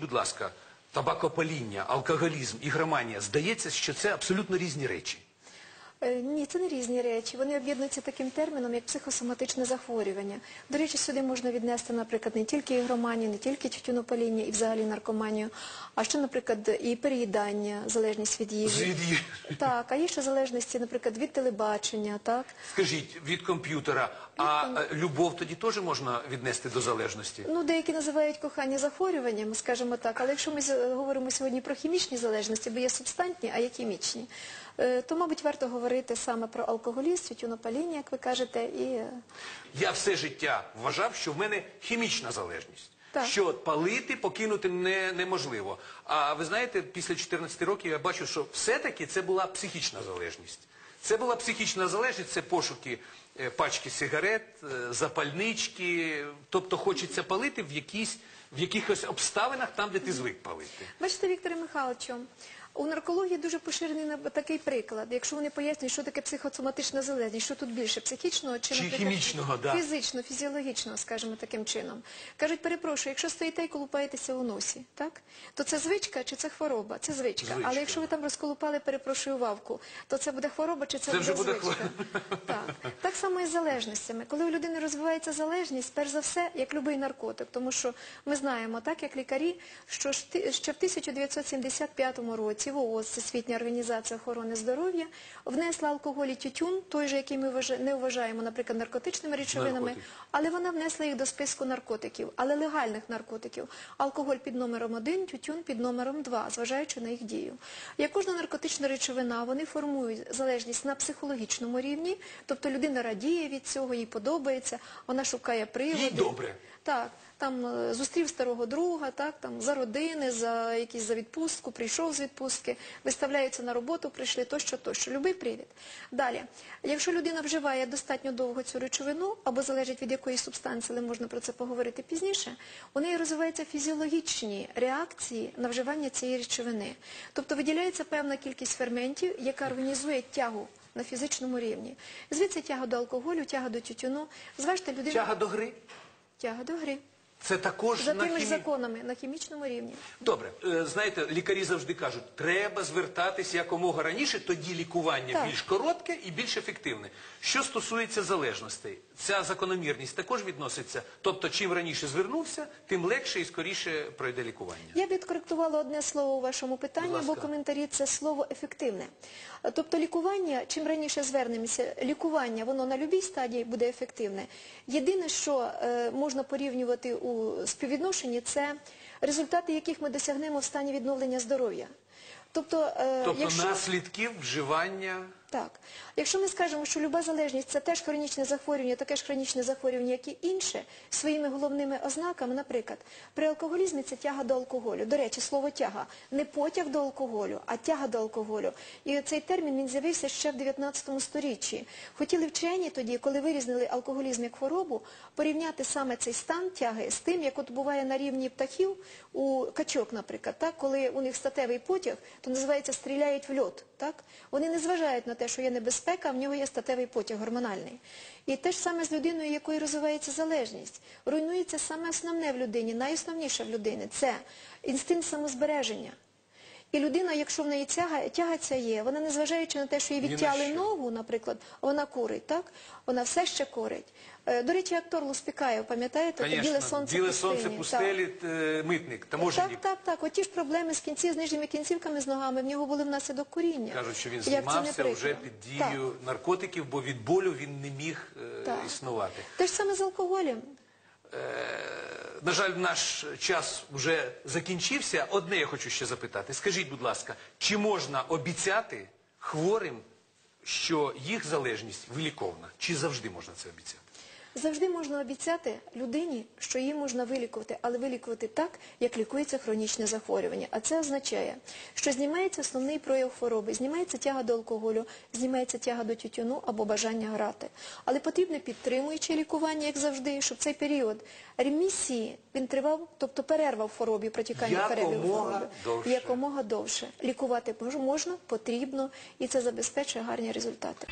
будь ласка, табакопаління, алкоголізм, ігроманія, здається, що це абсолютно різні речі. Е, Ні, це не різні речі. Вони об'єднуються таким терміном, як психосоматичне захворювання. До речі, сюди можна віднести, наприклад, не тільки ігроманію, не тільки тютюнопаління і взагалі наркоманію, а ще, наприклад, і переїдання, залежність від їжі. Від їжі. Так, а є ще залежності, наприклад, від телебачення, так? Скажіть, від комп'ютера, а е, любов тоді теж можна віднести до залежності? Ну, деякі називають кохання захворюванням, скажімо так, але якщо ми говоримо сьогодні про хімічні залежності, бо є субстантні, а є хімічні, то, мабуть, варто говорити саме про алкоголізм, тютюнопаління, як ви кажете, і е, Я все життя вважав, що в мене хімічна залежність. Так. Що палити, покинути не, неможливо. А ви знаєте, після 14 років я бачу, що все-таки це була психічна залежність. Це була психічна залежність, це пошуки е, пачки сигарет, е, запальнички. Тобто хочеться палити в, якісь, в якихось обставинах там, де ти звик палити. Бачите, Вікторе Михайловичу, у наркології дуже поширений такий приклад. Якщо вони пояснюють, що таке психосоматична залежність, що тут більше психічного чи, Чи наприклад, хімічного, да. фізично, фізіологічного, скажімо, таким чином. Кажуть, перепрошую, якщо стоїте і колупаєтеся у носі, так? то це звичка чи це хвороба? Це звичка. Звичка. Але якщо ви там розколупали, перепрошую, вавку, то це буде хвороба чи це, Це буде буде звичка? Так. так само і з залежностями. Коли у людини розвивається залежність, перш за все, як будь-який наркотик, тому що ми знаємо, так як лікарі, що ще в 1975 році в ООС, Всесвітня організація охорони здоров'я, внесла алкоголь і тютюн, той же, який ми не вважаємо, наприклад, наркотичними речовинами, Наркотик. але вона внесла їх до списку наркотиків, але легальних наркотиків. Алкоголь під номером 1, тютюн під номером 2, зважаючи на їх дію. Як кожна наркотична речовина, вони формують залежність на психологічному рівні, тобто людина радіє від цього, їй подобається, вона шукає приводи. Їй добре. Так, там е, зустрів старого друга, так, там за родини, за якісь за відпустку, прийшов з відпустки, виставляються на роботу, прийшли тощо, тощо. Любий привід. Далі, якщо людина вживає достатньо довго цю речовину, або залежить від якоїсь субстанції, але можна про це поговорити пізніше, у неї розвиваються фізіологічні реакції на вживання цієї речовини. Тобто виділяється певна кількість ферментів, яка організує тягу на фізичному рівні. Звідси тяга до алкоголю, тяга до тютюну. Зважте людину Тяга до гри. тяга до гри. Це також За на тими ж законами на хімічному рівні. Добре, е, знаєте, лікарі завжди кажуть, треба звертатись якомога раніше, тоді лікування Так. більш коротке і більш ефективне. Що стосується залежностей, ця закономірність також відноситься. Тобто, чим раніше звернувся, тим легше і скоріше пройде лікування. Я б відкоректувала одне слово у вашому питанні, бо коментарі це слово ефективне. Тобто лікування, чим раніше звернемося, лікування, воно на будь-якій стадії буде ефективне. Єдине, що е, можна порівнювати у співвідношенні, це результати, яких ми досягнемо в стані відновлення здоров'я. Тобто, е, Тобто якщо... наслідків вживання. Так. Якщо ми скажемо, що люба залежність це теж хронічне захворювання, таке ж хронічне захворювання, як і інше, своїми головними ознаками, наприклад, при алкоголізмі це тяга до алкоголю. До речі, слово тяга не потяг до алкоголю, а тяга до алкоголю. І цей термін він з'явився ще в 19 сторіччі. Хотіли вчені тоді, коли вирізнили алкоголізм як хворобу, порівняти саме цей стан тяги з тим, як от буває на рівні птахів у качок, наприклад, так, коли у них статевий потяг, то називається стріляють в льот. Так? Вони не зважають на те, що є небезпека, в нього є статевий потяг гормональний. І те ж саме з людиною, якою розвивається залежність. Руйнується саме основне в людині, найосновніше в людині це інстинкт самозбереження. І людина, якщо в неї тяга, тяга ця є, вона незважаючи на те, що їй Ні на відтяли що. ногу, наприклад, вона курить, так? Вона все ще курить. Е, До речі, актор Луспікаєв, пам'ятаєте, Конечно, біле сонце біле сонце пустелі, е, митник, таможенник. Так, так, так. Оті ж проблеми з кінців, з нижніми кінцівками з ногами, в нього були внаслідок куріння. Кажуть, що він Як це не знімався прикро. вже під Так, дією наркотиків, бо від болю він не міг е, Так. існувати. Те ж саме з алкоголем. На жаль, наш час вже закінчився. Одне я хочу ще запитати. Скажіть, будь ласка, чи можна обіцяти хворим, що їх залежність виліковна? Чи завжди можна це обіцяти? Завжди можна обіцяти людині, що її можна вилікувати, але вилікувати так, як лікується хронічне захворювання. А це означає, що знімається основний прояв хвороби, знімається тяга до алкоголю, знімається тяга до тютюну або бажання грати. Але потрібне підтримуюче лікування, як завжди, щоб цей період ремісії він тривав, тобто перерва в хворобі, протікання перерви в Якомога хворобі. довше. Якомога довше. Лікувати можна, потрібно, і це забезпечує гарні результати.